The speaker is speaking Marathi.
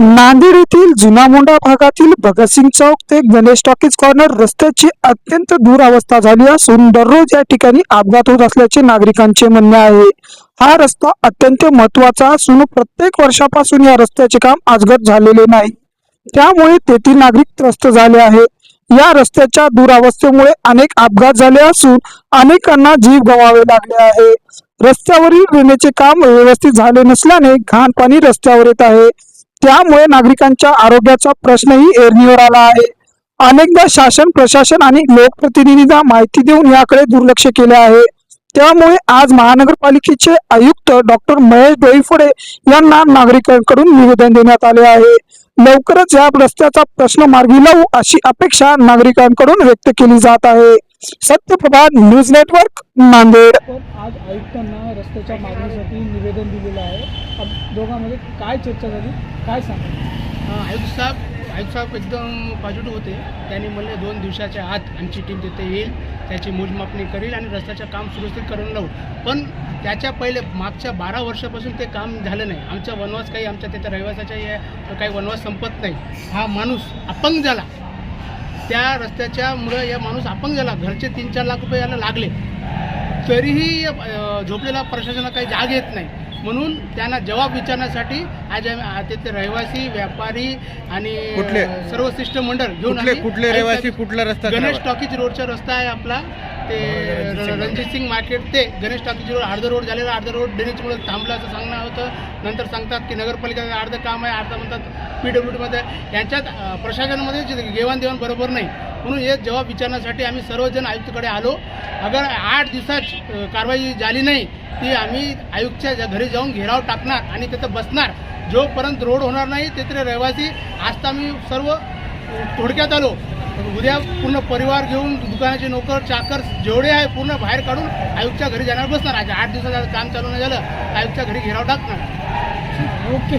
नांदेड येथील जुना मोंढा भागातील भगतसिंग चौक ते गणेश टॉकीज कॉर्नर रस्त्याची अत्यंत दुरावस्था झाली असून दररोज या ठिकाणी अपघात होत असल्याचे नागरिकांचे म्हणणे आहे. हा रस्ता अत्यंत महत्त्वाचा असून प्रत्येक वर्षापासून या रस्त्याचे काम आजगत झालेले नाही. त्यामुळे तेथील नागरिक त्रस्त झाले आहे या रस्त्याच्या दुरावस्थेमुळे अनेक अपघात झाले असून अनेकांना जीव गमावे लागले आहे. रस्त्यावरील ड्रेनेजचे काम व्यवस्थित झाले नसल्याने घाण पाणी रस्त्यावर येत आहे. त्यामुळे नागरिकांच्या आरोग्याचा प्रश्नही ऐरणीवर आला आहे. अनेकदा शासन प्रशासन आणि लोकप्रतिनिधींना माहिती देऊन याकडे दुर्लक्ष केले आहे. त्यामुळे आज महानगरपालिकेचे आयुक्त डॉक्टर महेश डोईफोडे यांना नागरिकांकडून निवेदन देण्यात आले आहे. लवकरच या रस्त्याचा प्रश्न मार्गी लावू अशी अपेक्षा नागरिकांकडून व्यक्त केली जात आहे. Satyaprabha news network Nanded. आज आयुक्तांना रस्त्याच्या मागणीसाठी निवेदन दिलेलं आहे. दोघांमध्ये काय चर्चा झाली? काय सांगा आयुक्त साहेब आयुक्त साहेब एकदम पॉझिटिव्ह होते. त्यांनी म्हणले दोन दिवसाच्या आत आमची टीम तिथे येईल. त्याची मोजमापणी करेल आणि रस्त्याचं काम सुरक्षित करून लावू. पण त्याच्या पहिले मागच्या बारा वर्षापासून ते काम झालं नाही. आमचा वनवास काही आमच्या तिथे रहिवासाच्या काही वनवास संपत नाही. हा माणूस अपंग झाला. त्या रस्त्याच्यामुळं या माणूस अपंग झाला. घरचे तीन चार लाख रुपये याला लागले. तरीही झोपलेला प्रशासनाला काही जाग येत नाही. म्हणून त्यांना जबाब विचारण्यासाठी आज तिथे रहिवासी व्यापारी आणि सर्व शिष्टमंडळ घेऊन कुठले रहिवासी कुठला रस्ता गणेश? टॉकीज रोडचा रस्ता आहे आपला. ते रणजित सिंग मार्केट ते गणेश टॉकीज रोड अर्ध रोड झालेला अर्ध रोड ड्रेनेजमुळे थांबला असं सांगणं होतं. नंतर सांगतात की नगरपालिकेचं अर्ध काम आहे अर्ध म्हणतात पी डब्ल्यू डीमध्ये यांच्यात प्रशासनामध्ये घेवाणदेवाण बरोबर नाही. म्हणून हे जबाब विचारण्यासाठी आम्ही सर्वजण आयुक्तकडे आलो. अगर आठ दिवसात कारवाई झाली नाही ती आम्ही आयुक्तच्या ज्या घरी जाऊन घेराव टाकणार आणि तिथं बसणार. जोपर्यंत रोड होणार नाही तिथे रहिवासी. आज तर आम्ही सर्व थोडक्यात आलो. उद्या पूर्ण परिवार घेऊन दुकानाचे नोकर चाकर जेवढे आहे पूर्ण बाहेर काढून आयुक्तच्या घरी जाणार बसणार. आज आठ दिवसाचं काम चालू नाही झालं. आयुक्तच्या घरी घेराव टाकणार. ओके.